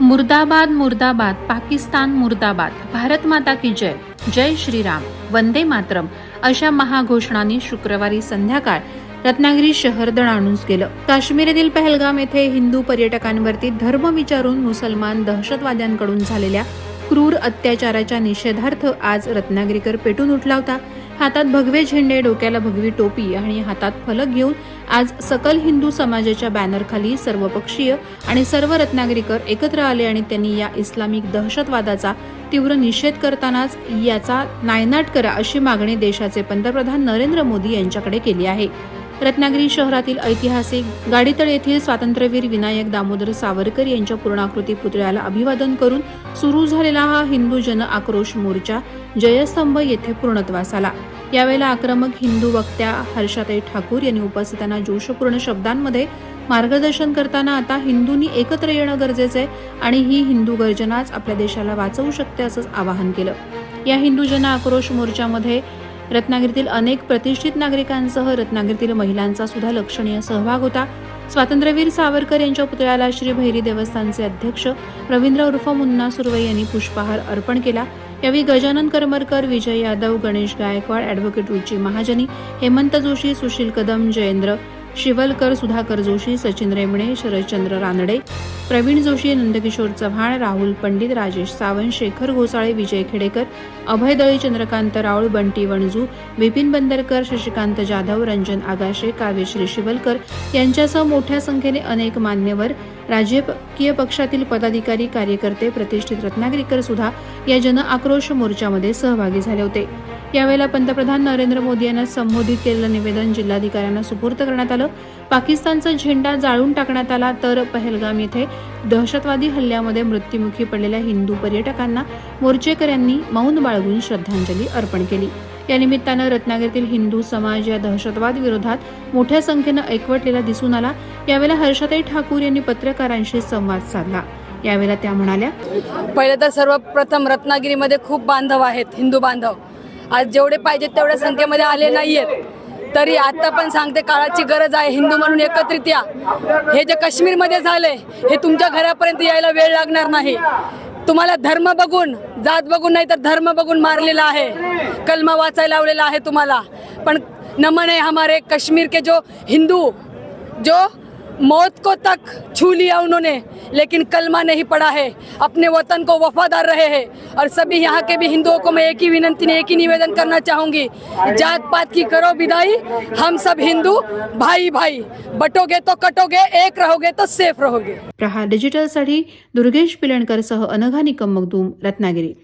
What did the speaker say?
मुर्दाबाद मुर्दाबाद पाकिस्तान मुर्दाबाद. भारत माता की जय. जय श्रीराम. वंदे मातरम. अशा महाघोषणांनी शुक्रवारी संध्याकाळ रत्नागिरी शहर दणाणूस गेलं. काश्मीरातील पहलगाम येथे हिंदू पर्यटकांवरती धर्म विचारून मुसलमान दहशतवाद्यांकडून झालेल्या क्रूर अत्याचाराच्या निषेधार्थ आज रत्नागिरीकर पेटून उठला होता. हातात भगवे झेंडे डोक्याला भगवी टोपी आणि हातात फलक घेऊन आज सकल हिंदू समाजाच्या बॅनरखाली सर्वपक्षीय आणि सर्व रत्नागिरीकर एकत्र आले आणि त्यांनी या इस्लामिक दहशतवादाचा तीव्र निषेध करतानाच याचा नायनाट करा अशी मागणी देशाचे पंतप्रधान नरेंद्र मोदी यांच्याकडे केली आहे. रत्नागिरी शहरातील ऐतिहासिक गाडीतळ येथील स्वातंत्र्यवीर विनायक दामोदर सावरकर यांच्या पूर्णाकृती पुतळ्याला अभिवादन करून सुरू झालेला हा हिंदू जन आक्रोश मोर्चा जयस्तंभ येथे पूर्णत्वास आला. यावेळेला आक्रमक हिंदू वक्त्या हर्षाताई ठाकूर यांनी उपस्थितांना जोशपूर्ण शब्दांमध्ये मार्गदर्शन करताना आता हिंदूंनी एकत्र येणं गरजेचं आहे आणि ही हिंदू गर्जनाच आपल्या देशाला वाचवू शकते असं आवाहन केलं. या हिंदू जन आक्रोश मोर्चामध्ये रत्नागिरीतील अनेक प्रतिष्ठित नागरिकांसह रत्नागिरीतील महिलांचा सुद्धा लक्षणीय सहभाग होता. स्वातंत्र्यवीर सावरकर यांच्या पुतळ्याला श्री भैरी देवस्थानचे अध्यक्ष रवींद्र उर्फ मुन्ना सुर्वे यांनी पुष्पहार अर्पण केला. यावेळी गजानन करमरकर विजय यादव गणेश गायकवाड ॲडव्होकेट रुची महाजनी हेमंत जोशी सुशील कदम जयेंद्र शिवलकर सुधाकर जोशी सचिन रेमणे शरदचंद्र रानडे प्रवीण जोशी नंदकिशोर चव्हाण राहुल पंडित राजेश सावंत शेखर घोसाळे विजय खेडेकर अभय दळी चंद्रकांत राऊळ बंटी वणजू विपिन बंदरकर शशिकांत जाधव रंजन आगाशे काव्यश्री शिवलकर यांच्यासह मोठ्या संख्येने अनेक मान्यवर राजकीय पक्षातील पदाधिकारी कार्यकर्ते प्रतिष्ठित रत्नागिरीकर सुद्धा या जन आक्रोश मोर्चामध्ये सहभागी झाले होते. यावेळेला पंतप्रधान नरेंद्र मोदी यांना संबोधित केलेलं निवेदन जिल्हाधिकाऱ्यांना सुपूर्द करण्यात आलं. पाकिस्तानचा झेंडा जाळून टाकण्यात आला तर पहलगाम येथे दहशतवादी हल्ल्यामध्ये मृत्युमुखी पडलेल्या हिंदू पर्यटकांना मोर्चेकऱ्यांनी मौन बाळगून श्रद्धांजली अर्पण केली. या निमित्तानं रत्नागिरीतील हिंदू समाज या दहशतवाद विरोधात मोठ्या संख्येनं एकवटलेला दिसून आला. यावेळेला हर्षताई ठाकूर यांनी पत्रकारांशी संवाद साधला. यावेळेला त्या म्हणाल्या पहिले तर सर्वप्रथम रत्नागिरीमध्ये खूप बांधव आहेत हिंदू बांधव. आज जेवढे पाहिजेत तेवढ्या संख्येमध्ये आले नाहीयेत. तरी आता पण सांगते काळाची गरज आहे हिंदू म्हणून एकत्रित या. हे जे काश्मीरमध्ये झाले हे तुमच्या घरापर्यंत यायला वेळ लागणार नाही. तुम्हाला धर्म बघून जात बघून नाही तर धर्म बघून मारलेला आहे. कलमा वाचायला लावलेला आहे तुम्हाला. पण नमन आहे हमारे कश्मीर के जो हिंदू जो मौत को तक छू लिया उन्होंने, लेकिन कलमा नहीं पड़ा है। अपने वतन को वफादार रहे हैं। और सभी यहाँ के भी हिंदुओं को मैं एक ही विनंती, एक ही निवेदन करना चाहूँगी। जात पात की करो विदाई, हम सब हिंदू भाई भाई बटोगे तो कटोगे, एक रहोगे तो सेफ़ रहोगे। प्रहार डिजिटलसाठी दुर्गेश पिलणकरसह अनघा निकम मगदूम रत्नागिरी।